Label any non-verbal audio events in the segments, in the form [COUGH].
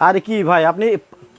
আরে কি ভাই আপনি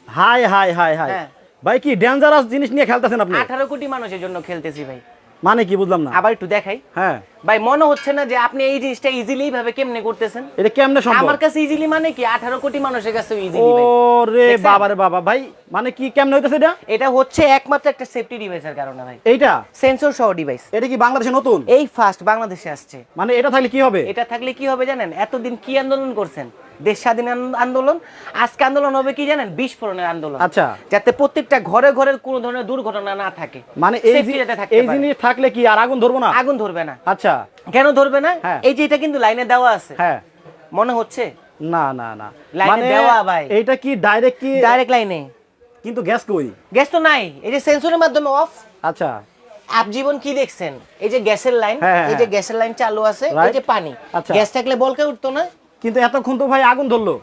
হাই হাই হাই হাই। হ্যাঁ। ভাই কি ডেঞ্জারাস জিনিস নিয়ে খেলতেছেন আপনি? আঠারো কোটি মানুষের জন্য খেলতেছি ভাই। মানে কি বুঝলাম না। আবার একটু দেখাই। হ্যাঁ। ভাই মনে হচ্ছে না যে আপনি এই জিনিসটা ইজিলি ভাবে কেমনে করতেছেন? এটা কেমনে সম্ভব? আমার কাছে ইজিলি মানে কি আঠারো কোটি মানুষের কাছে ইজিলি ভাই। ওরে বাবা রে বাবা ভাই মানে কি কেমনে হইতেছে এটা? এটা হচ্ছে একমাত্র একটা সেফটি ডিভাইসের কারণে ভাই। এইটা? সেন্সর সহ ডিভাইস এটা কি বাংলাদেশে নতুন? এই ফার্স্ট বাংলাদেশে আসছে। মানে এটা থাকলে কি হবে? এটা থাকলে কি হবে জানেন? এতদিন কি আন্দোলন করছেন? দেশ স্বাধীন আন্দোলন? আজকে আন্দোলন হবে কি জানেন? বিস্ফোরণের আন্দোলন। আচ্ছা। যাতে প্রত্যেকটা ঘরে ঘরে কোনো ধরনের দুর্ঘটনা না থাকে। মানে এই। জিনিস থাকলে কি আর আগুন ধরবো না? আগুন ধরবে না। আচ্ছা। কেন ধরবে না? হ্যাঁ। এই যে এটা কিন্তু লাইনে দেওয়া আছে। হ্যাঁ। মনে হচ্ছে? না না না। লাইনে মানে দেওয়া ভাই। এইটা কি ডাইরেক্ট কি ডাইরেক্ট লাইনে। কিন্তু গ্যাস কই গ্যাস তো নাই। এই যে সেন্সরের মাধ্যমে অফ আচ্ছা। আপ জীবন কি দেখছেন? এই যে গ্যাসের লাইন হ্যাঁ, হ্যাঁ, এই যে। গ্যাসের লাইন চালু আছে এই যে পানি। আচ্ছা। গ্যাস থাকলে বলকে উঠতো না? কিন্তু এতক্ষণ তো ভাই আগুন ধরলো।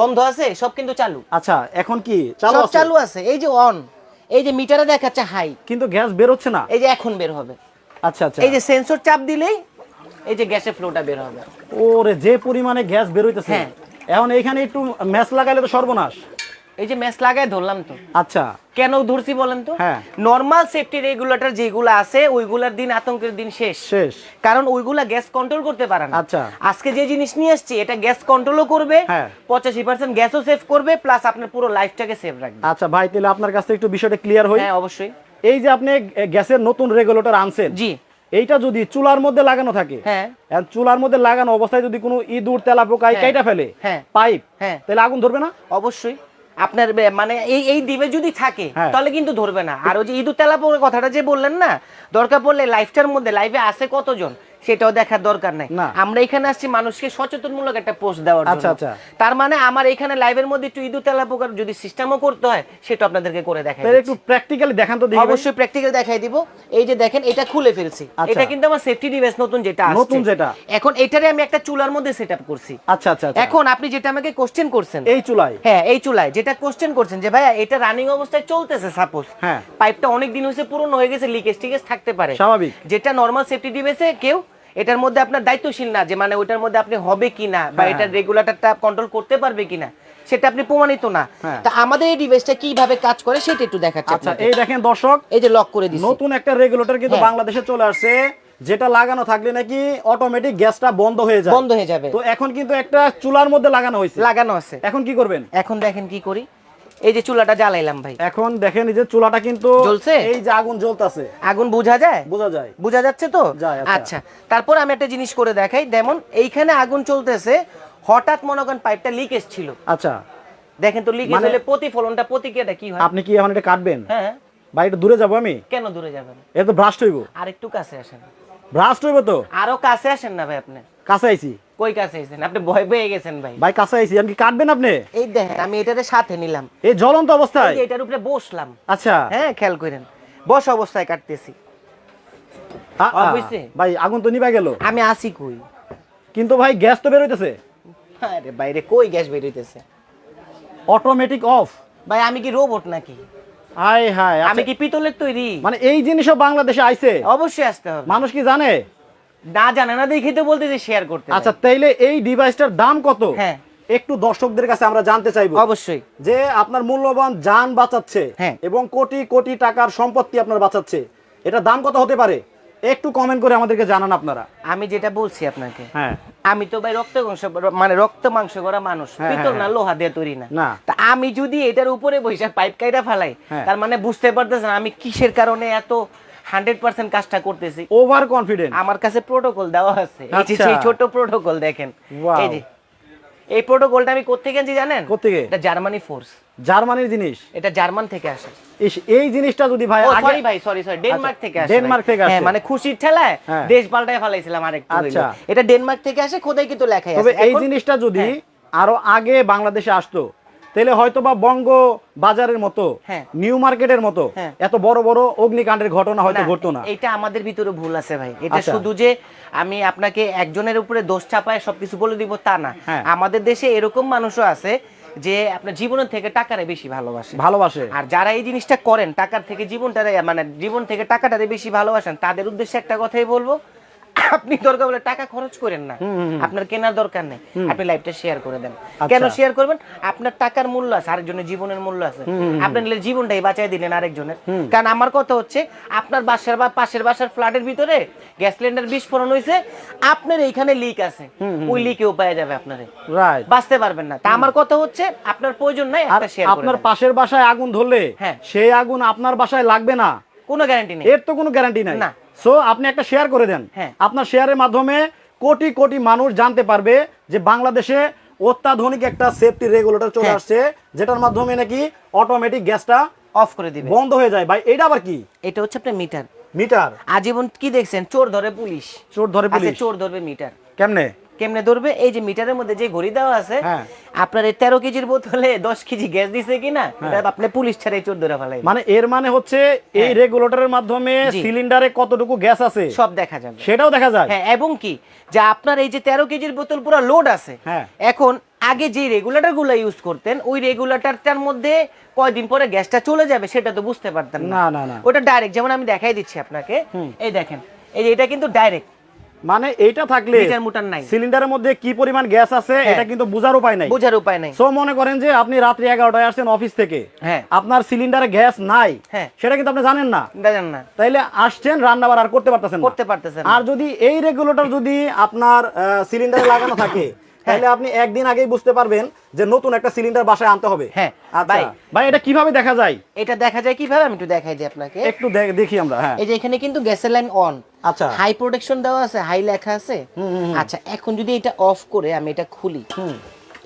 বন্ধ আছে সব কিন্তু চালু। আচ্ছা এখন কি? চালু আছে? চালু আছে। এই যে অন এই যে মিটারে দেখাচ্ছে হাই কিন্তু গ্যাস বের হচ্ছে না। এই যে এখন বের হবে। আচ্ছা আচ্ছা। এই যে সেন্সর চাপ দিলেই এই যে গ্যাসের ফ্লোটা বের হবে। ওরে যে পরিমাণে গ্যাস বের হইতেছে। হ্যাঁ। এখন এখানে একটু ম্যাচ লাগাইলে তো সর্বনাশ। এই যে ম্যাচ লাগায় ধরলাম তো। আচ্ছা। কেন ধরছি বলেন তো? হ্যাঁ। নর্মাল সেফটি রেগুলেটর যেগুলো আছে ওইগুলার দিন আতঙ্কের দিন শেষ। শেষ। কারণ ওইগুলা গ্যাস কন্ট্রোল করতে পারে না। আচ্ছা। আজকে যে জিনিস নিয়ে আসছি এটা গ্যাস কন্ট্রোলও করবে হ্যাঁ। পঁচাশি পার্সেন্ট গ্যাসও সেভ করবে প্লাস আপনার পুরো লাইফটাকে সেভ রাখবে। আচ্ছা ভাই তাহলে আপনার কাছ থেকে একটু বিষয়টা ক্লিয়ার হই। হ্যাঁ অবশ্যই। এই যে আপনি গ্যাসের নতুন রেগুলেটর আনছেন জি। এইটা যদি চুলার মধ্যে লাগানো থাকে হ্যাঁ। চুলার মধ্যে লাগানো অবস্থায় যদি কোনো ইঁদুর তেলা পোকা কেটে কাইটা ফেলে হ্যাঁ। পাইপ হ্যাঁ। তাহলে আগুন ধরবে না? অবশ্যই। আপনার মানে এই এই দিবে যদি থাকে হ্যাঁ। তাহলে কিন্তু ধরবে না। আর ওই যে ইঁদুর তেলা পোকার কথাটা যে বললেন না দরকার পড়লে লাইফটার মধ্যে লাইফে আসে কতজন? সেটাও দেখার দরকার নাই আমরা এখানে আসছি মানুষকে সচেতনমূলক একটা পোস্ট দেওয়ার জন্য আচ্ছা, আচ্ছা। তার মানে আমার এখানে লাইভের মধ্যে একটু ইঁদুর তেলা পোকার যদি সিস্টেমও করতে হয় সেটা আপনাদেরকে করে দেখাই একটু প্র্যাকটিক্যালি দেখান তো দেখি অবশ্যই প্র্যাকটিক্যাল দেখাই দিব এই যে দেখেন এটা খুলে ফেলছি আচ্ছা। এটা কিন্তু আমার সেফটি ডিভাইস নতুন যেটা আসছে। নতুন যেটা। এখন এটারে আমি একটা চুলার মধ্যে সেটআপ করছি আচ্ছা আচ্ছা আচ্ছা। এখন আপনি যেটা আমাকে কোশ্চেন করছেন এই চুলায় হ্যাঁ এই চুলায় যেটা কোশ্চেন করছেন যে ভাইয়া এটা রানিং অবস্থায় চলতেছে সাপোজ হ্যাঁ। পাইপটা অনেক দিন হয়েছে পুরনো হয়ে গেছে লিকেজ টিকেজ থাকতে পারে স্বাভাবিক। যেটা নর্মাল সেফটি ডিভাইসে কেউ এটার মধ্যে আপনার দায়িত্বশীল না যে মানে ওটার মধ্যে আপনি হবে কিনা বা হ্যাঁ, এটার রেগুলেটরটা কন্ট্রোল করতে পারবে কিনা সেটা আপনি প্রমাণিত না। হ্যাঁ। তা আমাদের এই ডিভাইসটা কীভাবে কাজ করে সেটা একটু দেখাচ্ছি আচ্ছা এই দেখেন দর্শক এই যে লক করে দিচ্ছি নতুন একটা রেগুলেটর কিন্তু হ্যাঁ। বাংলাদেশে চলে আসছে যেটা লাগানো থাকলে নাকি অটোমেটিক গ্যাসটা বন্ধ হয়ে যায়। বন্ধ হয়ে যাবে। তো এখন কিন্তু একটা চুলার মধ্যে লাগানো হয়েছে। লাগানো আছে। এখন কি করবেন? এখন দেখেন কি করি। এই যে চুলাটা জ্বালাইলাম ভাই। এখন দেখেন এই যে চুলাটা কিন্তু জ্বলছে? এই যে আগুন জ্বলতাছে। আগুন বোঝা যায়? বোঝা যায়। বোঝা যাচ্ছে তো? আচ্ছা। আচ্ছা তারপর আমি একটা জিনিস করে দেখাই। যেমন এইখানে আগুন চলতেছে হঠাৎ মনে করেন পাইপটা লিকেজ ছিল। আচ্ছা। দেখেন তো লিকেজ মানে- হলে প্রতিফলনটা প্রতিক্রিয়াটা কি হয়? আপনি কি এখন এটা কাটবেন? হ্যাঁ। বা একটু দূরে যাব আমি? কেন দূরে যাবেন? এটা তো ব্রাস্ট হইব। আর একটু কাছে আসেন। ব্রাস্ট হইব তো? আরও কাছে আসেন না ভাই আপনি। কাছে আইছি। কই কাছে আছেন আপনি ভয় পেয়ে গেছেন ভাই। ভাই কাছে আইছি। আমি কি কাটবেন আপনি? এই দেখেন আমি এটারে সাথে নিলাম। এই জ্বলন্ত অবস্থায়? এটার উপরে বসলাম। আচ্ছা। হ্যাঁ খেয়াল করেন। বস অবস্থায় কাটতেছি। ভাই আগুন তো নিবা গেল। আমি আসি কই? কিন্তু ভাই গ্যাস তো বের হইতেছে। আরে বাইরে কই গ্যাস বেরোইতেছে অটোমেটিক অফ ভাই আমি কি রোবট নাকি? হাই হাই আমি আমি কি পিতলের তৈরি? মানে এই জিনিসও বাংলাদেশে আইছে। অবশ্যই আসতে হবে। মানুষ কি জানে? না জানে না দেখে তো বলতে যে শেয়ার করতে আচ্ছা তাইলে এই ডিভাইসটার দাম কত? হ্যাঁ। একটু দর্শকদের কাছে আমরা জানতে চাইব। অবশ্যই। যে আপনার মূল্যবান যান বাঁচাচ্ছে হ্যাঁ। এবং কোটি কোটি টাকার সম্পত্তি আপনার বাঁচাচ্ছে। এটা দাম কত হতে পারে? একটু কমেন্ট করে আমাদেরকে জানান আপনারা। আমি যেটা বলছি আপনাকে হ্যাঁ। আমি তো ভাই রক্ত মাংস মানে রক্ত মাংস করা মানুষ। হ্যাঁ, পিতল হ্যাঁ, না লোহা দিয়ে তৈরি না। তা আমি যদি এটার উপরে বসে পাইপ কাইটা ফেলাই হ্যাঁ। তার মানে বুঝতে পারতেছেন আমি কিসের কারণে এত হান্ড্রেড পার্সেন্ট কাজটা করতেছি ওভার কনফিডেন্ট আমার কাছে প্রোটোকল দেওয়া আছে এই আচ্ছা। সেই ছোট প্রোটোকল দেখেন এই যে এই প্রোটোকলটা আমি আনছি জানেন কোত্থেকে? এটা জার্মানি ফোর্স জার্মানির জিনিস এটা জার্মান থেকে আসে এই জিনিসটা যদি ভাই সরি ভাই সরি সরি ডেনমার্ক থেকে আসে ডেনমার্ক থেকে আসে। হ্যাঁ মানে খুশির ঠেলায় হ্যাঁ। দেশ পাল্টায় ফেলাইছিলাম আরেকটু। আচ্ছা। এটা ডেনমার্ক থেকে আসে খোদাই কিন্তু লেখাই তবে এই জিনিসটা যদি হ্যাঁ। আরও আগে বাংলাদেশে আসতো তাহলে হয়তো বা বঙ্গ বাজারের মতো হ্যাঁ। নিউ মার্কেটের মতো হ্যাঁ। এত বড় বড় অগ্নিকাণ্ডের ঘটনা হয়তো ঘটতো না এটা আমাদের ভিতরে ভুল আছে ভাই এটা আচ্ছা। শুধু যে আমি আপনাকে একজনের উপরে দোষ চাপায় সবকিছু বলে দিব তা না হ্যাঁ। আমাদের দেশে এরকম মানুষও আছে যে আপনার জীবনের থেকে টাকারে বেশি ভালোবাসে ভালোবাসে আর যারা এই জিনিসটা করেন টাকার থেকে জীবনটারে মানে জীবন থেকে টাকাটারে বেশি ভালোবাসেন তাদের উদ্দেশ্যে একটা কথাই বলব আপনি দরকার বলে টাকা খরচ করেন না। আপনার কেনার দরকার নেই। আপনি লাইভটা শেয়ার করে দেন। কেন শেয়ার করবেন? আপনার টাকার মূল্য আছে আরেকজনের জীবনের মূল্য আছে। আপনি জীবনটাই বাঁচাই দিলেন আরেকজনের। কারণ আমার কথা হচ্ছে আপনার বাসার বা পাশের বাসার ফ্ল্যাটের ভিতরে গ্যাস সিলিন্ডার বিস্ফোরণ হয়েছে আপনার এইখানে লিক আছে। ওই লিকেও পাওয়া যাবে আপনারে। রাইট বাঁচতে পারবেন না। তা আমার কথা হচ্ছে আপনার প্রয়োজন নাই একটা শেয়ার আপনার পাশের বাসায় আগুন ধরলে হ্যাঁ। সেই আগুন আপনার বাসায় লাগবে না। কোনো গ্যারান্টি নেই। এর তো কোনো গ্যারান্টি নাই। না। সো আপনি একটা শেয়ার করে দেন। হ্যাঁ। আপনার শেয়ারের মাধ্যমে কোটি কোটি মানুষ জানতে পারবে যে বাংলাদেশে অত্যাধুনিক একটা সেফটি রেগুলেটর চলে হ্যাঁ। আসছে যেটার মাধ্যমে নাকি অটোমেটিক গ্যাসটা অফ করে দিবে। বন্ধ হয়ে যায়। ভাই এটা আবার কি? এটা হচ্ছে আপনার মিটার মিটার আজীবন কি দেখছেন? চোর ধরে পুলিশ। চোর ধরে আচ্ছা পুলিশ। চোর ধরবে মিটার কেমনে? কেমনে ধরবে? এই যে মিটারের মধ্যে যে ঘড়ি দেওয়া আছে হ্যাঁ। আপনার এই তেরো কেজির বোতলে দশ কেজি গ্যাস দিছে কিনা আপনি পুলিশ ছাড়াই চোর ধরে ফেলাই মানে এর মানে হচ্ছে এই হ্যাঁ। রেগুলেটরের মাধ্যমে সিলিন্ডারে কতটুকু গ্যাস আছে সব দেখা যাবে। সেটাও দেখা যায়। হ্যাঁ এবং কি যে আপনার এই যে তেরো কেজির বোতল পুরো লোড আছে হ্যাঁ। এখন আগে যে রেগুলেটরগুলো ইউজ করতেন ওই রেগুলেটরটার মধ্যে কয়দিন পরে গ্যাসটা চলে যাবে সেটা তো বুঝতে পারতেন না। না, না। ওটা ডাইরেক্ট যেমন আমি দেখাই দিচ্ছি আপনাকে। এই দেখেন এই যে এটা কিন্তু ডাইরেক্ট মানে এইটা থাকলে মুটার নাই। সিলিন্ডারের মধ্যে কি পরিমাণ গ্যাস আছে হ্যাঁ। এটা কিন্তু বোঝার উপায় নাই। বোঝার উপায় নাই। সো মনে করেন যে আপনি রাত্রি এগারোটায় আসছেন অফিস থেকে হ্যাঁ। আপনার সিলিন্ডারে গ্যাস নাই হ্যাঁ। সেটা কিন্তু আপনি জানেন না। জানেন না। তাইলে আসছেন রান্না বার আর করতে পারতেছেন করতে পারতেছেন আর যদি এই রেগুলেটর যদি আপনার সিলিন্ডারে লাগানো থাকে [LAUGHS] তাহলে আপনি একদিন আগেই বুঝতে পারবেন যে নতুন একটা সিলিন্ডার বাসায় আনতে হবে। হ্যাঁ, আচ্ছা। ভাই। ভাই এটা কীভাবে দেখা যায়? এটা দেখা যায় কীভাবে? আমি একটু দেখাই দিই আপনাকে। একটু দেখি আমরা হ্যাঁ। এই যে এখানে কিন্তু গ্যাসের লাইন অন আচ্ছা। হাই প্রোটেকশন দেওয়া আছে হাই লেখা আছে। আচ্ছা এখন যদি এটা অফ করে আমি এটা খুলি।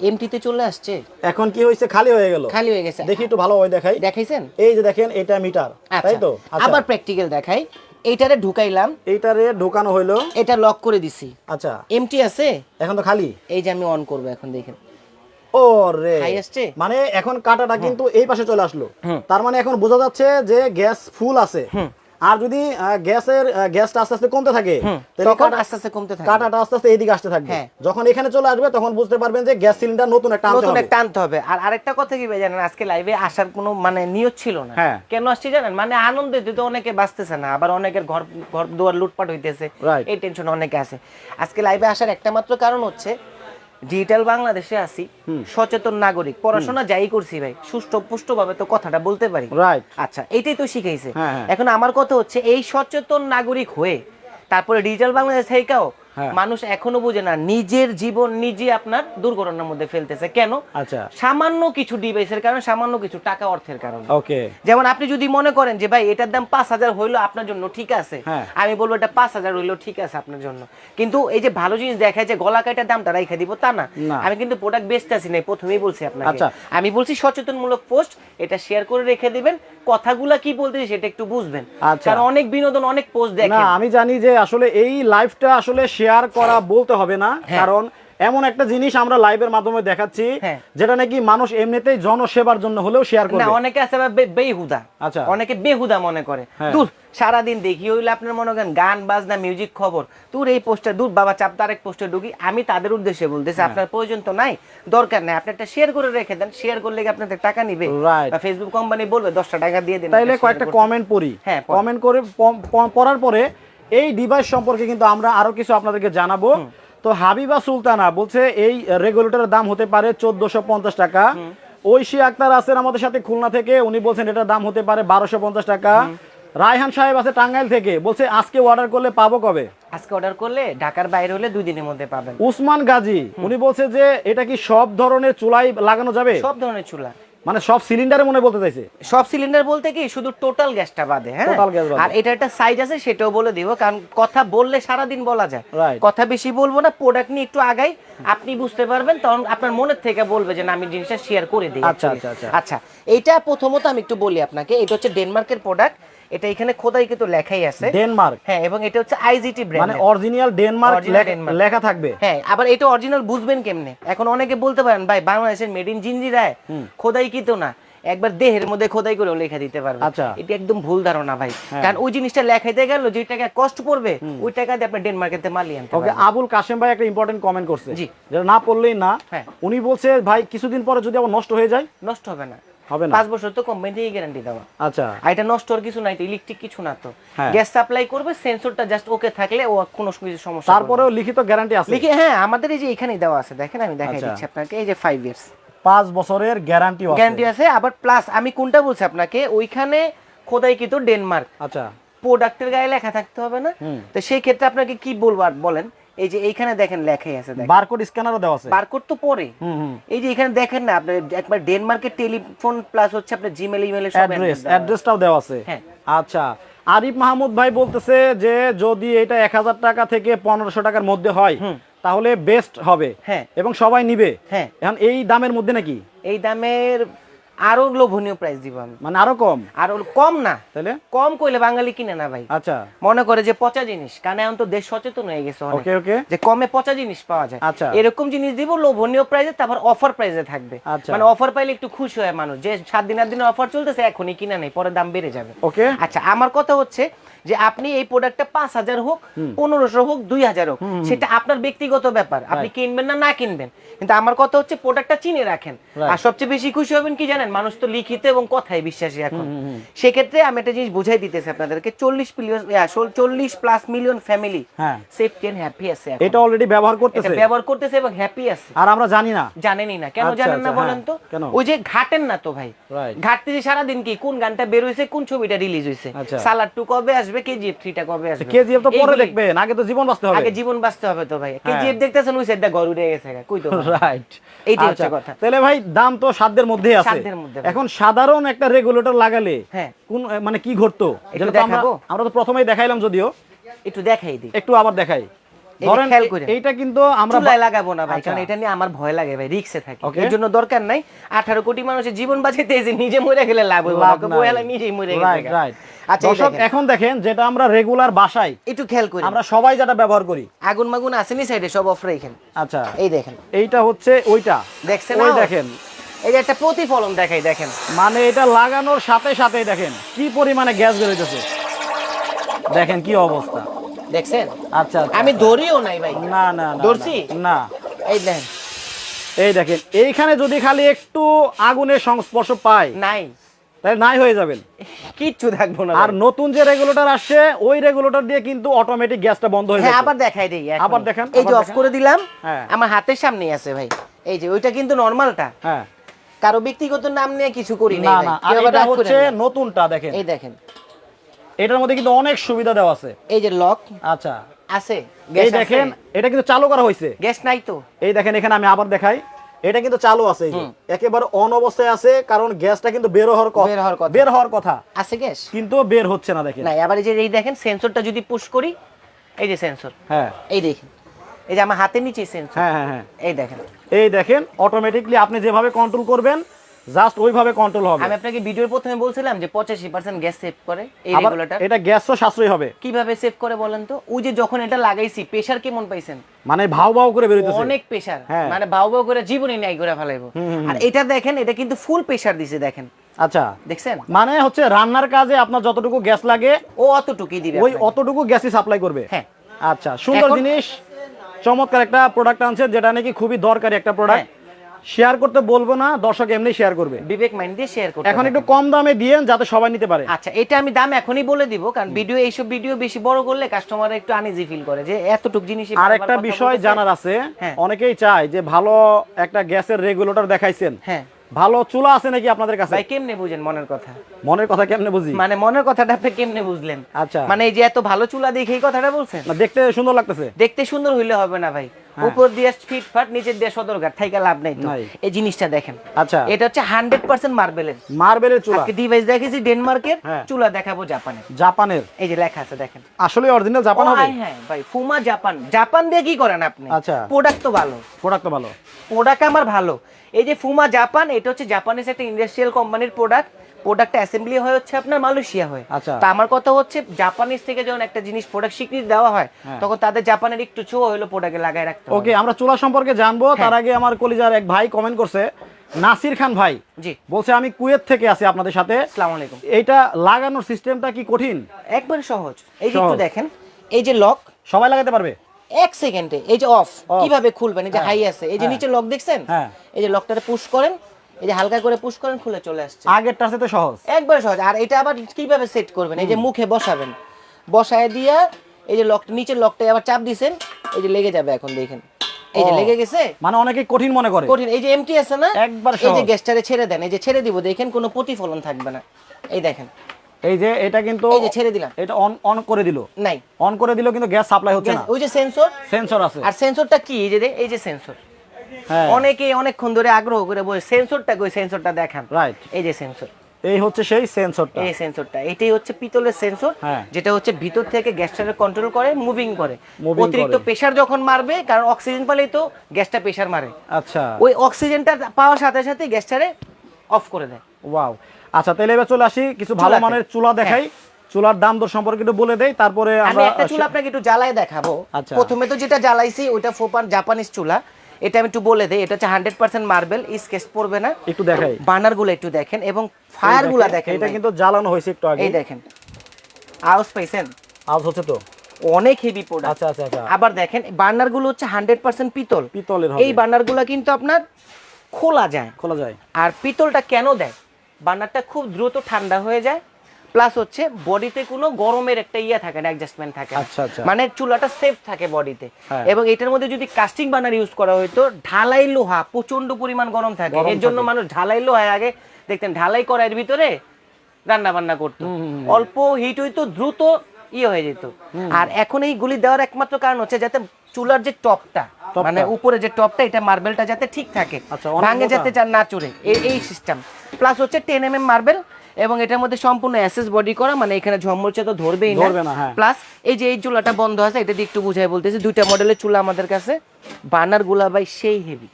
এমটিতে চলে আসছে? এখন কি হয়েছে? খালি হয়ে গেল। খালি হয়ে গেছে। দেখি একটু ভালোভাবে দেখাই। দেখাইছেন? এই যে দেখেন এটা মিটার তাই আচ্ছা। তো? আচ্ছা। আবার প্র্যাকটিক্যাল দেখাই। এইটারে ঢুকাইলাম। এইটারে ঢোকানো হইল। এটা লক করে দিছি। আচ্ছা। এমটি আছে? এখন তো খালি? এই যে আমি অন করব এখন দেখেন। ও রে হাই আসছে? মানে এখন কাটাটা কিন্তু এই পাশে চলে আসলো। তার মানে এখন বোঝা যাচ্ছে যে গ্যাস ফুল আছে। আর যদি গ্যাসের গ্যাসটা আস্তে আস্তে কমতে থাকে তখন আস্তে আস্তে কমতে থাকে। কাটাটা আস্তে আস্তে এইদিকে আসতে থাকবে। হ্যাঁ। যখন এখানে চলে আসবে তখন বুঝতে পারবেন যে গ্যাস সিলিন্ডার নতুন একটা নতুন হবে। একটা আনতে হবে। আর আরেকটা কথা কি ভাই জানেন আজকে লাইভে আসার কোনো মানে নিয়ত ছিল না। হ্যাঁ। কেন আসছি জানেন? মানে আনন্দে তো অনেকে বাঁচতেছে না। আবার অনেকের ঘর ঘর দুয়ার লুটপাট হইতেছে। এই টেনশন অনেকে আছে। আজকে লাইভে আসার একটা মাত্র কারণ হচ্ছে ডিজিটাল বাংলাদেশে আছি সচেতন নাগরিক পড়াশোনা যাই করছি ভাই সুষ্ঠু পুষ্ট ভাবে তো কথাটা বলতে পারি রাইট আচ্ছা এটাই তো শিখাইছে হ্যাঁ, হ্যাঁ। এখন আমার কথা হচ্ছে এই সচেতন নাগরিক হয়ে তারপরে ডিজিটাল বাংলাদেশ থেকেও। মানুষ এখনও বোঝে না নিজের জীবন নিজে আপনার দুর্ঘটনার মধ্যে ফেলতেছে। কেন? আচ্ছা। সামান্য কিছু ডিভাইসের কারণে সামান্য কিছু টাকা অর্থের কারণে। ওকে। যেমন আপনি যদি মনে করেন যে ভাই এটার দাম পাঁচ হাজার হইল আপনার জন্য ঠিক আছে। হ্যাঁ। আমি বলব এটা পাঁচ হাজার হইল ঠিক আছে আপনার জন্য। কিন্তু এই যে ভালো জিনিস দেখায় যে গলা কাটার দামটা রাইখা দিব তা না। না। আমি কিন্তু প্রোডাক্ট বেচতে আসি নাই প্রথমেই বলছি আপনাকে। আচ্ছা। আমি বলছি সচেতনমূলক পোস্ট এটা শেয়ার করে রেখে দিবেন। কথাগুলা কি বলতেছি সেটা একটু বুঝবেন। আচ্ছা। কারণ অনেক বিনোদন অনেক পোস্ট না দেখেন। আমি জানি যে আসলে এই লাইভটা আসলে শেয়ার করা বলতে হবে না হ্যাঁ। কারণ এমন একটা জিনিস আমরা লাইভের মাধ্যমে দেখাচ্ছি হ্যাঁ। যেটা নাকি মানুষ এমনিতেই জনসেবার জন্য হলেও শেয়ার না অনেকে আছে বেহুদা আচ্ছা। অনেকে বেহুদা মনে করে হ্যাঁ। দূর সারাদিন দেখি হইলে আপনার মনে করেন গান বাজনা মিউজিক খবর দূর এই পোস্টার দূর বাবা চাপ তারেক পোস্টার ঢুকি আমি তাদের উদ্দেশ্যে বলতেছি হ্যাঁ। আপনার প্রয়োজন তো নাই দরকার নাই আপনি একটা শেয়ার করে রেখে দেন শেয়ার করলে কি আপনাদের টাকা নিবে ফেসবুক কোম্পানি বলবে দশটা টাকা দিয়ে দিন তাইলে কয়েকটা কমেন্ট পড়ি হ্যাঁ, কমেন্ট করে পড়ার পরে এই ডিভাইস সম্পর্কে কিন্তু আমরা আরও কিছু আপনাদেরকে জানাব। তো হাবিবা সুলতানা বলছে এই রেগুলেটরের দাম হতে পারে চোদ্দশো পঞ্চাশ টাকা। ঐশী আক্তার আছেন আমাদের সাথে খুলনা থেকে উনি বলছেন এটার দাম হতে পারে বারোশো পঞ্চাশ টাকা। রায়হান সাহেব আছে টাঙ্গাইল থেকে বলছে আজকে অর্ডার করলে পাবো কবে? আজকে অর্ডার করলে ঢাকার বাইরে হলে দুই দিনের মধ্যে পাবেন। উসমান গাজী উনি বলছে যে এটা কি সব ধরনের চুলাই লাগানো যাবে? সব ধরনের চুলা। মানে সব সিলিন্ডারে মনে বলতে চাইছে? সব সিলিন্ডার বলতে কি শুধু টোটাল গ্যাসটা বাদে হ্যাঁ? Total gas. আর এটা একটা সাইজ আছে সেটাও বলে দিব কারণ কথা বললে সারা দিন বলা যায়। কথা বেশি বলব না প্রোডাক্ট নিয়ে একটু আগাই। আপনি বুঝতে পারবেন তখন আপনার মনের থেকে বলবে যে না আমি জিনিসটা শেয়ার করে দিই আচ্ছা, আচ্ছা, আচ্ছা। আচ্ছা এটা প্রথমত আমি একটু বলি আপনাকে এটা হচ্ছে ডেনমার্কের প্রোডাক্ট এটা এখানে খোদাই কিন্তু লেখাই আছে। ডেনমার্ক। হ্যাঁ এবং এটা হচ্ছে আইজিটি ব্র্যান্ড মানে অরিজিনাল ডেনমার্ক লেখা- থাকবে। হ্যাঁ আবার এটা অরিজিনাল বুঝবেন কেমনে? এখন অনেকে বলতে পারেন ভাই বাংলাদেশের মেড ইন জিঞ্জিরায় খোদাই কি তো না। একবার দেহের মধ্যে খোদাই করে লেখা দিতে পারবে। আচ্ছা। এটা একদম ভুল ধারণা ভাই। হ্যাঁ। কারণ ওই জিনিসটা লেখাইতে গেল যে টাকা কষ্ট পড়বে ওই টাকা দিয়ে আপনি ডেনমার্কেতে মালি আনতে ওকে আবুল কাশেম ভাই একটা ইম্পর্টেন্ট কমেন্ট করছে। জি। যেটা না পড়লেই না হ্যাঁ। উনি বলছে ভাই কিছুদিন পরে যদি আবার নষ্ট হয়ে যায়? নষ্ট হবে না। হবে না। পাঁচ বছর তো কোম্পানি থেকে গ্যারান্টি দেওয়া। আচ্ছা। এটা নষ্ট হওয়ার কিছু নাই তো ইলেকট্রিক কিছু না তো। গ্যাস সাপ্লাই করবে সেন্সরটা জাস্ট ওকে থাকলে ও কোনো কিছু সমস্যা তারপরেও লিখিত গ্যারান্টি আছে? লিখে হ্যাঁ আমাদের এই যে এখানেই দেওয়া আছে দেখেন আমি দেখাই আচ্ছা। দিচ্ছি আপনাকে এই যে ফাইভ ইয়ার্স পাঁচ বছরের গ্যারান্টি গ্যারান্টি আছে আবার প্লাস আমি কোনটা বলছি আপনাকে ওইখানে খোদাইকৃত ডেনমার্ক আচ্ছা। প্রোডাক্টের গায়ে লেখা থাকতে হবে না। তো সেই ক্ষেত্রে আপনাকে কি বলব আর বলেন? এই যে এইখানে দেখেন লেখাই আছে দেখেন। বারকোড স্ক্যানারও দেওয়া আছে। বারকোড তো পরে। এই যে এখানে দেখেন না আপনার একবার ডেনমার্কের টেলিফোন প্লাস হচ্ছে আপনার জিমেল ইমেল সব অ্যাড্রেস অ্যাড্রেসটাও দেওয়া আছে। হ্যাঁ। আচ্ছা আরিফ মাহমুদ ভাই বলতেছে যে যদি এটা এক হাজার টাকা থেকে পনেরোশো টাকার মধ্যে হয় তাহলে বেস্ট হবে। হ্যাঁ। এবং সবাই নিবে। হ্যাঁ। এখন এই দামের মধ্যে নাকি? এই দামের আরও লোভনীয় প্রাইস দিব আমি। মানে আরও কম? আর কম না। তাহলে? কম কইলে বাঙালি কিনে না ভাই। আচ্ছা। মনে করে যে পচা জিনিস কারণ এখন তো দেশ সচেতন হয়ে গেছে ওকে ওকে। যে কমে পচা জিনিস পাওয়া যায়। আচ্ছা। এরকম জিনিস দিব লোভনীয় প্রাইসে তারপর অফার প্রাইসে থাকবে। আচ্ছা। মানে অফার পাইলে একটু খুশি হয় মানুষ। যে সাত দিন আট দিনের অফার চলতেছে এখনই কিনা নেই পরে দাম বেড়ে যাবে। ওকে। আচ্ছা আমার কথা হচ্ছে যে আপনি এই প্রোডাক্টটা পাঁচ হাজার হোক পনেরোশো হোক দুই হাজার হোক সেটা আপনার ব্যক্তিগত ব্যাপার। আপনি কিনবেন না না কিনবেন। কিন্তু আমার কথা হচ্ছে প্রোডাক্টটা চিনে রাখেন। আর সবচেয়ে বেশি খুশি হবেন কি জানেন? মানুষ তো লিখিত এবং কথায় বিশ্বাসী এখন। সেক্ষেত্রে আমি একটা জিনিস বুঝাই দিতেছি আপনাদেরকে চল্লিশ মিলিয়ন চল্লিশ plus million family safety and happy আছে এটা অলরেডি ব্যবহার করতেছে। ব্যবহার করতেছে এবং হ্যাপি আছে। আর আমরা জানি না। জানেনই না। কেন আচ্ছা, জানেন না আচ্ছা, বলেন তো? হ্যাঁ, ওই যে ঘাটেন না তো ভাই. ঘাটতেছে সারাদিন কি কোন গানটা বের হয়েছে কোন ছবিটা রিলিজ হয়েছে। সালার টু কবে আসবে? কেজিএফ থ্রিটা কবে আসবে? কেজিএফ তো পরে দেখবেন আগে তো জীবন বাঁচতে হবে। আগে জীবন বাঁচতে হবে তো ভাই। হ্যাঁ। কেজিএফ দেখতেছেন ওই সাইডটা ঘর উড়ে গেছে কই তো রাইট এইটাই হচ্ছে কথা। তাহলে ভাই দাম তো সাধ্যের মধ্যেই আছে। সাধ্যের মধ্যে এখন সাধারণ একটা রেগুলেটর লাগালে হ্যাঁ। কোন মানে কি ঘটতো? যেটা আমরা দেখাবো? আমরা তো প্রথমেই দেখাইলাম যদিও। একটু দেখাই দিই। একটু আবার দেখাই। ধরেন এইটা কিন্তু আমরা চুলায় লাগাবো না ভাই আচ্ছা। কারণ এটা নিয়ে আমার ভয় লাগে ভাই রিক্সে থাকে. এর জন্য দরকার নাই। আঠারো কোটি মানুষের জীবন বাঁচাইতে এসে নিজে মরে গেলে লাভ হবে নিজেই মরে গেছে রাইট আচ্ছা দর্শক এখন দেখেন যেটা আমরা রেগুলার বাসায় একটু খেয়াল করি আমরা সবাই যেটা ব্যবহার করি। আগুন মাগুন আসেনি সাইডে সব অফ রেখেন। আচ্ছা। এই দেখেন। এইটা হচ্ছে ওইটা। দেখছেন ওই দেখেন। এই যে একটা প্রতিফলন দেখাই দেখেন। মানে এটা লাগানোর সাথে সাথে দেখেন কি পরিমাণে গ্যাস বেরোতেছে দেখেন কি অবস্থা। দেখছেন? আচ্ছা আচ্ছা, আমি। ধরিও নাই ভাই। না না না, ধরছি? না। এই দেখেন। এই দেখেন এইখানে যদি খালি একটু আগুনের সংস্পর্শ পায় নাই। তাহলে নাই হয়ে যাবেন। কিচ্ছু থাকব না। আর নতুন যে রেগুলেটর আসছে ওই রেগুলেটর দিয়ে কিন্তু অটোমেটিক গ্যাসটা বন্ধ হয়ে হ্যাঁ যাবে। আবার দেখাই দিই। আবার দেখান, এই যে অফ করে দিলাম হ্যাঁ। আমার হাতের সামনেই আছে ভাই। এই যে ওইটা কিন্তু নরমালটা হ্যাঁ। কারও ব্যক্তিগত নাম নিয়ে কিছু করি না না আর এটা হচ্ছে নতুনটা দেখেন। এই দেখেন। এটার মধ্যে কিন্তু অনেক সুবিধা দেওয়া আছে। এই যে লক আচ্ছা। আছে। এই দেখেন এটা কিন্তু চালু করা হয়েছে। গ্যাস নাই তো। এই দেখেন এখানে আমি আবার দেখাই। এটা কিন্তু চালু আছে একেবারে অন অবস্থায় আছে কারণ গ্যাসটা কিন্তু বের হওয়ার কথা। বের হওয়ার কথা। বের হওয়ার কথা। আছে গ্যাস? কিন্তু বের হচ্ছে না দেখেন। না আবার এই যে এই দেখেন সেন্সরটা যদি পুশ করি এই যে সেন্সর। হ্যাঁ। এই দেখেন। এই যে আমার হাতের নিচে সেন্সর হ্যাঁ হ্যাঁ হ্যাঁ। এই দেখেন। এই দেখেন অটোমেটিকলি আপনি যেভাবে কন্ট্রোল করবেন জাস্ট ওইভাবে কন্ট্রোল হবে। আমি আপনাকে ভিডিওর প্রথমে বলছিলাম যে পঁচাশি পার্সেন্ট গ্যাস সেভ করে। এই রেগুলেটর এটা গ্যাসও সাশ্রয়ী হবে। কীভাবে সেভ করে বলেন তো? ওই যে যখন এটা লাগাইছি প্রেসার কেমন পাইছেন? মানে ভাও ভাও করে বেরোতেছে অনেক প্রেসার হ্যাঁ। মানে বাউ বাউ করে জীবনই নাই করে ফেলাইবো। আর এটা দেখেন এটা কিন্তু ফুল প্রেসার দিছে দেখেন। আচ্ছা। দেখছেন? মানে হচ্ছে রান্নার কাজে আপনার যতটুকু গ্যাস লাগে ও অতটুকুই দিবে ওই অতটুকু গ্যাসই সাপ্লাই করবে। হ্যাঁ। আচ্ছা সুন্দর জিনিস। চমৎকার একটা প্রোডাক্ট আনছেন যেটা নাকি খুবই দরকারি একটা প্রোডাক্ট। শেয়ার করতে বলব না দর্শক এমনি শেয়ার করবে। বিবেক মাইন্ড দিয়ে শেয়ার করতে এখন একটু কম দামে দিয়েন যাতে সবাই নিতে পারে। আচ্ছা এটা আমি দাম এখনই বলে দিব কারণ ভিডিও এইসব ভিডিও বেশি বড় করলে কাস্টমার একটু আনইজি ফিল করে যে এতটুক জিনিস আর একটা বিষয় জানার আছে হ্যাঁ। অনেকেই চায় যে ভালো একটা গ্যাসের রেগুলেটর দেখাইছেন। হ্যাঁ। ভালো চুলা আছে নাকি আপনাদের কাছে? ভাই কেমনে বুঝেন মনের কথা? মনের কথা কেমনে বুঝি? মানে মনের কথাটা আপনি কেমনে বুঝলেন? আচ্ছা। মানে এই যে এত ভালো চুলা দেখে এই কথাটা বলছেন? না দেখতে সুন্দর লাগতেছে। দেখতে সুন্দর হইলে হবে না ভাই। উপর দিয়ে ফিটফাট নিচের দিয়ে সদরঘাট থাইকা লাভ নাই তো। এই জিনিসটা দেখেন। আচ্ছা। এটা হচ্ছে হান্ড্রেড পার্সেন্ট মার্বেলের। মার্বেলের চুলা। আজকে ডিভাইস দেখেছি ডেনমার্কের হ্যাঁ। চুলা দেখাবো জাপানের। জাপানের? এই যে লেখা আছে দেখেন। আসলে অরিজিনাল জাপান হবে? হ্যাঁ ভাই ফুমা জাপান জাপান দিয়ে কি করেন আপনি? আচ্ছা। প্রোডাক্ট তো ভালো। প্রোডাক্ট তো ভালো। প্রোডাক্ট আমার ভালো। এই যে ফুমা জাপান এটা হচ্ছে জাপানিজ একটা ইন্ডাস্ট্রিয়াল কোম্পানির প্রোডাক্ট প্রোডাক্ট অ্যাসেম্বলি হয় হচ্ছে আপনার মালয়েশিয়া হয়। আচ্ছা। তা আমার কথা হচ্ছে জাপানিজ থেকে যখন একটা জিনিস প্রোডাক্ট স্বীকৃতি দেওয়া হয় হ্যাঁ। তখন তাদের জাপানের একটু ছো হলো প্রোডাক্টে লাগায় রাখতে ওকে আমরা চুলা সম্পর্কে জানব। তার আগে আমার কলিজার এক ভাই কমেন্ট করছে নাসির খান ভাই। জি। বলছে আমি কুয়েত থেকে আছি আপনাদের সাথে। আসসালামু আলাইকুম। এইটা লাগানোর সিস্টেমটা কি কঠিন? একবার সহজ। এই যে একটু দেখেন এই যে লক সবাই লাগাতে পারবে? এক সেকেন্ডে এই যে অফ কীভাবে খুলবেন? এই যে হ্যাঁ। হাই আছে। এই যে হ্যাঁ। নিচে লক দেখছেন? হ্যাঁ। এই যে লকটাতে পুশ করেন এই যে হালকা করে পুশ করেন খুলে চলে আসছে আগেরটার সাথে সহজ একবার সহজ আর এটা আবার কীভাবে সেট করবেন এই যে মুখে বসাবেন বসায় দিয়া এই যে লক নিচের লকটা আবার চাপ দিছেন এই যে লেগে যাবে এখন দেখেন এই যে লেগে গেছে মানে অনেকে কঠিন মনে করে কঠিন এই যে এমটি আছে না একবার এই যে। গ্যাসটারে ছেড়ে দেন এই যে ছেড়ে দিব দেখেন কোনো প্রতিফলন থাকবে না এই দেখেন এই যে এটা কিন্তু এই যে ছেড়ে দিলাম এটা অন অন করে দিল নাই অন করে দিল কিন্তু গ্যাস সাপ্লাই হচ্ছে না ওই যে সেন্সর সেন্সর আছে আর সেন্সরটা কি এই যে এই যে সেন্সর হ্যাঁ। অনেকে অনেকক্ষণ ধরে আগ্রহ করে বলে সেন্সরটা কই? সেন্সরটা দেখান। রাইট এই যে সেন্সর এই হচ্ছে সেই সেন্সরটা এই সেন্সরটা এটাই হচ্ছে পিতলের সেন্সর হ্যাঁ। যেটা হচ্ছে ভিতর থেকে গ্যাসটাকে কন্ট্রোল করে মুভিং করে। অতিরিক্ত প্রেসার যখন মারবে কারণ অক্সিজেন পেলেই তো গ্যাসটা প্রেসার মারে। আচ্ছা। ওই অক্সিজেনটা পাওয়ার সাথে সাথে গ্যাসটারে অফ করে দেয়। ওয়াও আচ্ছা তাহলে এবার চলে আসি কিছু ভালো মানের চুলা দেখাই। চুলার দাম দর সম্পর্কে একটু বলে দেই তারপরে আমি আমরা একটা চুলা আপনাকে একটু জ্বালায় দেখাবো। আচ্ছা। প্রথমে তো যেটা জ্বালাইছি ওইটা ফোপান জাপানিজ চুলা। এটা আমি একটু বলে দেই এটা হচ্ছে হান্ড্রেড পার্সেন্ট মার্বেল স্কেচ পড়বে না। একটু দেখাই। বার্নারগুলো একটু দেখেন এবং ফায়ারগুলা দেখেন এটা কিন্তু জ্বালানো হয়েছে একটু আগে। এই দেখেন। আওয়াজ পাইছেন? আজ হচ্ছে তো। অনেক হেভি প্রোডাক্ট আচ্ছা আচ্ছা আচ্ছা। আবার দেখেন বার্নারগুলো হচ্ছে হান্ড্রেড পার্সেন্ট পিতল। পিতলের এই হবে। বার্নারগুলো কিন্তু আপনার খোলা যায়। খোলা যায়। আর পিতলটা কেন দেয়? বার্নারটা খুব দ্রুত ঠান্ডা হয়ে যায়। প্লাস হচ্ছে বডিতে কোনো গরমের একটা ইয়ে থাকে না অ্যাডজাস্টমেন্ট থাকে। আচ্ছা, আচ্ছা। মানে চুলাটা সেফ থাকে বডিতে হ্যাঁ। এবং এটার মধ্যে যদি কাস্টিং বার্নার ইউজ করা হইতো ঢালাই লোহা প্রচণ্ড পরিমাণ গরম থাকে। এর জন্য মানুষ ঢালাই লোহায় আগে দেখতেন ঢালাই করার ভিতরে রান্না বান্না করতো। অল্প হিট হইতো দ্রুত ইয়ে হয়ে যেত। আর এখন এই গুলি দেওয়ার একমাত্র কারণ হচ্ছে যাতে চুলার যে টপটা। মানে উপরে যে টপটা এটা মার্বেলটা যাতে ঠিক থাকে। আচ্ছা, ভাঙে যাতে না চুরে এই এই সিস্টেম প্লাস হচ্ছে টেন এম এম মার্বেল এবং এটার মধ্যে সম্পূর্ণ অ্যাসেস বডি করা মানে এখানে ঝমরচে তো ধরবেই না। না, হ্যাঁ। প্লাস এই যে এই চুলাটা বন্ধ আছে এটা দিয়ে একটু বুঝাই বলতেছি দুইটা মডেলের চুলা আমাদের কাছে বার্নারগুলা ভাই সেই হেভি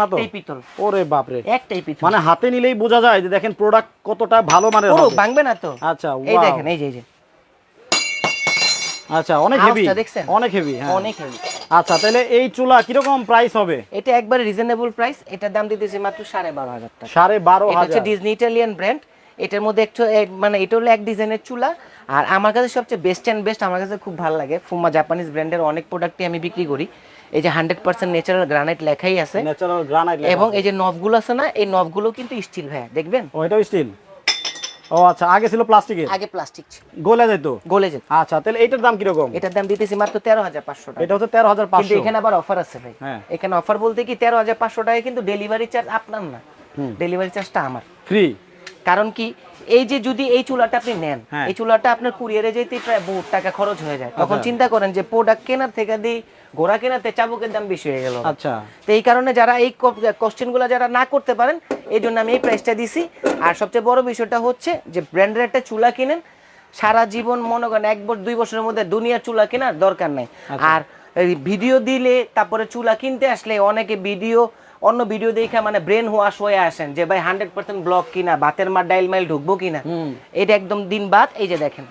একটাই পিতল। ওরে বাপরে। একটাই পিতল। মানে হাতে নিলেই বোঝা যায় যে দেখেন প্রোডাক্ট কতটা ভালো মানের পুরো হবে। ভাঙবে না তো? আচ্ছা এই দেখেন এই যে এই যে। আচ্ছা অনেক হেভি অনেক হেভি হ্যাঁ। অনেক হেভি আচ্ছা তাহলে এই চুলা কীরকম প্রাইস হবে? এটা একবারে রিজনেবল প্রাইস এটার দাম দিতেছি মাত্র সাড়ে বারো হাজার টাকা। সাড়ে বারো হাজার। ডিজনি ইটালিয়ান ব্র্যান্ড এটার মধ্যে একটু মানে এটা হলো এক ডিজাইনের চুলা। আর আমার কাছে সবচেয়ে বেস্ট অ্যান্ড বেস্ট আমার কাছে খুব ভালো লাগে। ফুমা জাপানিজ ব্র্যান্ডের অনেক প্রোডাক্টই আমি বিক্রি করি। এই যে হান্ড্রেড পার্সেন্ট ন্যাচারাল গ্রানাইট লেখাই আছে। এবং এই যে নবগুলো আছে না এই নবগুলো কিন্তু স্টিল ভাইয়া দেখবেন? ও এটাও স্টিল ও আচ্ছা আগে ছিল প্লাস্টিকের আগে প্লাস্টিক গলে যেত? গলে যেত। আচ্ছা তাহলে এইটার দাম কীরকম? এটার দাম দিতেছি মাত্র তেরো হাজার পাঁচশো টাকা। এটা হচ্ছে তেরো হাজার পাঁচশো। এখানে আবার অফার আছে ভাই। হ্যাঁ। এখানে অফার বলতে কি তেরো হাজার পাঁচশো টাকা কিন্তু ডেলিভারি চার্জ আপনার না। ডেলিভারি চার্জটা আমার। ফ্রি কারণ কি এই যে যদি এই চুলাটা আপনি নেন হ্যাঁ। এই চুলাটা আপনার কুরিয়ারে যেতে প্রায় বহুত টাকা খরচ হয়ে যায় তখন আচ্ছা। চিন্তা করেন যে প্রোডাক্ট কেনার থেকে দিই ঘোড়া কেনাতে চাবুকের দাম বেশি হয়ে গেল আচ্ছা তো এই কারণে যারা এই কোশ্চেন কোশ্চেনগুলো যারা না করতে পারেন এই জন্য আমি এই প্রাইসটা দিছি আর সবচেয়ে বড় বিষয়টা হচ্ছে যে ব্র্যান্ডের একটা চুলা কিনেন সারা জীবন মনে করেন এক বছর দুই বছরের মধ্যে দুনিয়ার চুলা কেনার দরকার নাই আচ্ছা। আর এই ভিডিও দিলে তারপরে চুলা কিনতে আসলে অনেকে ভিডিও অন্য ভিডিও দেখে মানে ব্রেন ওয়াশ হয়ে আসেন যে ভাই হান্ড্রেড পার্সেন্ট ব্লক কিনা ভাতের মার ডাইল মাইল ঢুকবো কিনা? এটা একদম দিন বাদ এই যে দেখেন।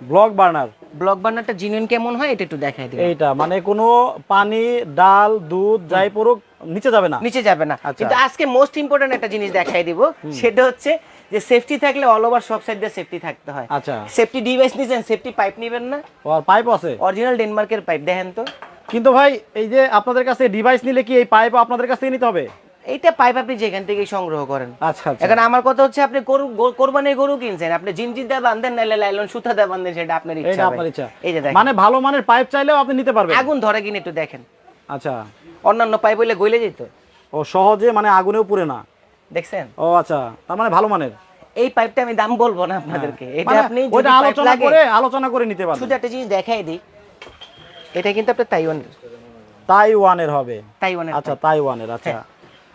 ব্লক বার্নার ব্লক বার্নারটা জিনুইন কেমন হয় এটা একটু দেখাই দিই এইটা মানে কোনো পানি ডাল দুধ যাই পড়ুক নিচে যাবে না। নিচে যাবে না। আচ্ছা। কিন্তু আজকে মোস্ট ইম্পর্টেন্ট একটা জিনিস দেখাই দিব সেটা হচ্ছে যে সেফটি থাকলে অল ওভার সব সাইড দিয়ে সেফটি থাকতে হয়। আচ্ছা। সেফটি ডিভাইস নিছেন সেফটি পাইপ নেবেন না। আর পাইপ আছে? অরিজিনাল ডেনমার্কের পাইপ দেখেন তো। কিন্তু ভাই এই যে আপনাদের কাছে ডিভাইস নিলে কি এই পাইপ আপনাদের কাছ থেকে নিতে হবে? এইটা পাইপ আপনি যেখান থেকে সংগ্রহ করেন। আচ্ছা আচ্ছা। এখন আমার কথা হচ্ছে আপনি কোরবানির গরু কিনছেন আপনি জিনজি দিয়ে বান্ধেন নাইলে লাইলন সুতা দিয়ে বান্ধেন সেটা আপনার এটা ইচ্ছা আপনার ইচ্ছা। এই যে দেখেন। মানে ভালো মানের পাইপ চাইলেও আপনি নিতে পারবেন। আগুন ধরে কিনে একটু দেখেন। আচ্ছা। অন্যান্য পাইপ হইলে গইলে যেত। ও সহজে মানে আগুনেও পুড়ে না। দেখছেন? ও আচ্ছা তার মানে ভালো মানের। এই পাইপটা আমি দাম বলব না আপনাদেরকে। এটা মানে আপনি আলোচনা করে আলোচনা করে নিতে পারবেন। শুধু একটা জিনিস দেখাই দিই। এটা কিন্তু আপনার তাইওয়ানের। তাইওয়ানের হবে। তাইওয়ানের আচ্ছা তাইওয়ানের আচ্ছা।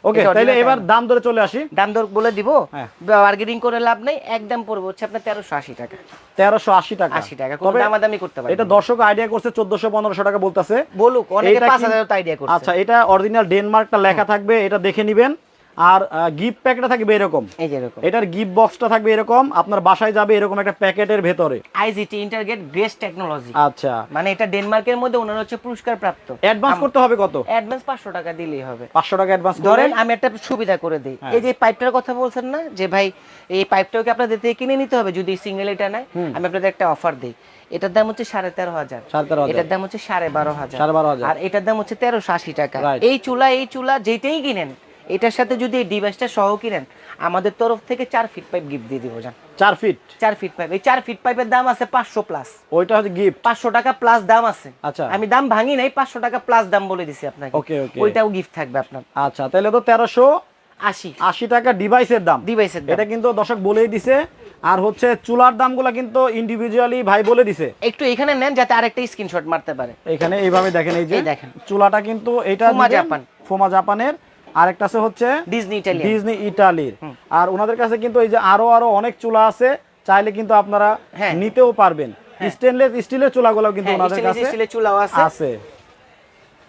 ওকে তাহলে এবার দাম ধরে চলে আসি। দাম দর বলে দিব। হ্যাঁ। বার্গেনিং করে লাভ নেই একদম পড়বে হচ্ছে আপনার তেরোশো আশি টাকা। তেরোশো আশি টাকা। আশি টাকা কোনো দামাদামি করতে পারবেন এটা দর্শক আইডিয়া করছে চোদ্দশো পনেরোশো টাকা বলতেছে। বলুক অনেকে এইটা পাঁচ কি- হাজার তো আইডিয়া করছে। আচ্ছা এটা অরিজিনাল ডেনমার্কটা লেখা থাকবে এটা দেখে নিবেন। আর গিফট প্যাকটা থাকবে এরকম। এই যে এরকম। এটার গিফট বক্সটা থাকবে এরকম। আপনার বাসায় যাবে এরকম একটা প্যাকেটের ভেতরে। আইজিটি ইন্টারগেট গ্রেস টেকনোলজি আচ্ছা। মানে এটা ডেনমার্কের মধ্যে ওনার হচ্ছে পুরস্কার প্রাপ্ত। অ্যাডভান্স করতে হবে কত? অ্যাডভান্স পাঁচশো টাকা দিলেই হবে। পাঁচশো টাকা অ্যাডভান্স ধরেন আমি একটা সুবিধা করে দিই। হ্যাঁ। এই যে পাইপটার কথা বলছেন না? যে ভাই এই পাইপটাকে আপনাদের থেকে কিনে নিতে হবে? যদি সিঙ্গেল এটা নেয় আমি আপনাদের একটা অফার দিই। এটার দাম হচ্ছে সাড়ে তেরো হাজার। এটার দাম হচ্ছে সাড়ে বারো হাজার। সাড়ে বারো হাজার। আর এটার দাম হচ্ছে তেরোশো আশি টাকা। এই চুলা এই চুলা যেটাই কিনেন এটার সাথে যদি এই ডিভাইসটা সহ কিনেন আমাদের তরফ থেকে চার ফিট পাইপ গিফট দিয়ে দিব যান চার ফিট চার ফিট পাইপ এই চার ফিট পাইপের দাম আছে পাঁচশো প্লাস ওইটা হচ্ছে গিফট পাঁচশো টাকা প্লাস দাম আছে। আচ্ছা। আমি দাম ভাঙি নাই পাঁচশো টাকা প্লাস দাম বলে দিছি আপনাকে। Okay, okay. ওইটাও গিফট থাকবে আপনার। আচ্ছা তাহলে তো তেরোশো আশি। আশি টাকা ডিভাইসের দাম। ডিভাইসের এটা কিন্তু দর্শক বলেই দিছে। আর হচ্ছে চুলার দামগুলো কিন্তু ইন্ডিভিজুয়ালি ভাই বলে দিছে। একটু এখানে নেন যাতে আরেকটা স্ক্রিনশট মারতে পারে। এখানে এইভাবে দেখেন এই যে দেখেন। চুলাটা কিন্তু এটা ফোমা জাপান। ফোমা জাপানের আরেকটা আছে হচ্ছে ডিজনি ইটালিয়ান ডিজনি ইটালির আর ওনাদের কাছে কিন্তু এই যে আরও আরও অনেক চুলা আছে চাইলে কিন্তু আপনারা হ্যাঁ। নিতেও পারবেন। স্টেনলেস স্টিলের চুলাগুলো কিন্তু হ্যাঁ ওনাদের কাছে স্টিলের চুলাও আছে।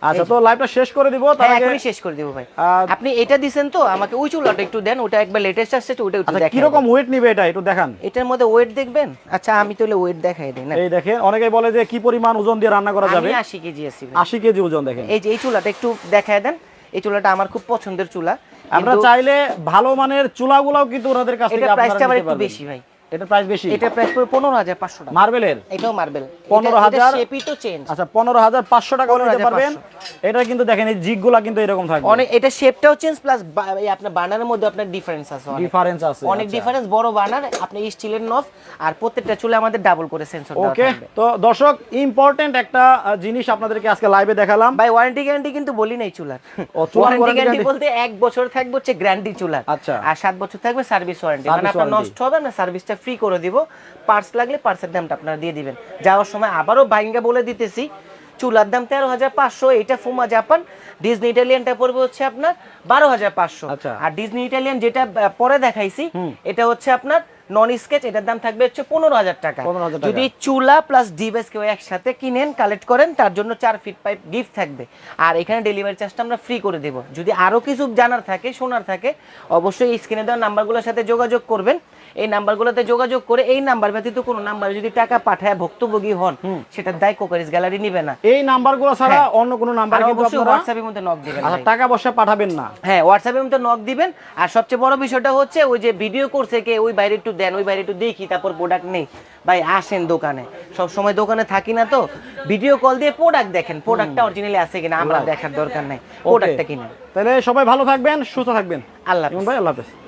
আচ্ছা তো লাইভটা শেষ করে দিব তার হ্যাঁ আগে শেষ করে দেবো ভাই। আপনি এটা দিছেন তো আমাকে ওই চুলাটা একটু দেন ওটা একবার লেটেস্ট আসছে তো ওটা একটু দেখেন কীরকম ওয়েট নিবে এটা একটু দেখান। এটার মধ্যে ওয়েট দেখবেন? আচ্ছা আমি তাহলে ওয়েট দেখাই দিই না? এই দেখেন অনেকেই বলে যে কি পরিমাণ ওজন দিয়ে রান্না করা যাবে? আমি আশি কেজি আছি ভাই। আশি কেজি ওজন দেখেন। এই যে এই চুলাটা একটু দেখায় দেন। এই চুলাটা আমার খুব পছন্দের চুলা। আমরা চাইলে ভালো মানের চুলাগুলোও কিন্তু ওনাদের কাছ থেকে এটা প্রাইসটা আবার একটু বেশি ভাই। এটা প্রাইস বেশি? এটা প্রাইস হাজার পাঁচশো টাকা। মার্বেলের? এটাও মার্বেল। 15,000 শেপই তো চেঞ্জ আচ্ছা পনেরো হাজার পাঁচশো টাকা হলে নিতে পারবেন। এটা কিন্তু দেখেন এই জিগগুলা কিন্তু এরকম থাকবে। অনেক এটা শেপটাও চেঞ্জ প্লাস আপনার বানানোর মধ্যে আপনার ডিফারেন্স আছে অনেক। ডিফারেন্স আছে অনেক ডিফারেন্স বড় বানার আপনি স্টিলের নফ আর প্রত্যেকটা চুলে আমাদের ডাবল করে সেন্সর দেওয়া ওকে তো দর্শক ইম্পর্টেন্ট একটা জিনিস আপনাদেরকে আজকে লাইভে দেখালাম। ভাই ওয়ারেন্টি গ্যারান্টি কিন্তু বলি নাই চুলার। ওয়ারেন্টি গ্যারান্টি বলতে এক বছর থাকবে হচ্ছে গ্যারান্টি চুলার। আচ্ছা। আর সাত বছর থাকবে সার্ভিস ওয়ারেন্টি মানে আপনার নষ্ট হবে না সার্ভিসটা ফ্রি করে দিব। পার্স লাগলে পার্টসের দামটা আপনারা দিয়ে দিবেন। যাওয়ার সময় আবারও ভাইঙ্গা বলে দিতেছি। চুলার দাম তেরো হাজার পাঁচশো এটা ফুমা জাপান। ডিজনি ইটালিয়ানটা পড়বে হচ্ছে আপনার বারো হাজার পাঁচশো। আচ্ছা। আর ডিজনি ইটালিয়ান যেটা পরে দেখাইছি এটা হচ্ছে আপনার নন স্কেচ এটার দাম থাকবে হচ্ছে পনেরো হাজার টাকা। 15,000 টাকা। যদি চুলা প্লাস ডিভাইস কেউ একসাথে কিনেন কালেক্ট করেন তার জন্য চার ফিট পাইপ গিফট থাকবে। আর এখানে ডেলিভারি চার্জটা আমরা ফ্রি করে দেব। যদি আরও কিছু জানার থাকে শোনার থাকে অবশ্যই স্ক্রিনে দেওয়া নাম্বারগুলোর সাথে যোগাযোগ করবেন। এই নাম্বারগুলোতে যোগাযোগ করে এই নাম্বার ব্যতীত কোনো নাম্বারে যদি টাকা পাঠায় ভুক্তভোগী হন সেটার দায় কোকারিস গ্যালারি নিবে না। এই নাম্বারগুলো ছাড়া হ্যাঁ। অন্য কোনো নাম্বার কিন্তু আপনারা হোয়াটসঅ্যাপের মধ্যে নক দিবেন আচ্ছা টাকা পয়সা পাঠাবেন না। হ্যাঁ হোয়াটসঅ্যাপের মধ্যে নক দিবেন। আর সবচেয়ে বড় বিষয়টা হচ্ছে ওই যে ভিডিও করছে কে ওই বাইরে একটু দেন ওই বাইরে একটু দেখি তারপর প্রোডাক্ট নেই। ভাই আসেন দোকানে। সব সময় দোকানে থাকি না তো। ভিডিও কল দিয়ে প্রোডাক্ট দেখেন প্রোডাক্টটা অরিজিনালি আছে কিনা আমরা দেখার দরকার নাই। প্রোডাক্টটা কিনেন। তাহলে সবাই ভালো থাকবেন সুস্থ থাকবেন। আল্লাহ ভাই আল্লাহ হাফেজ।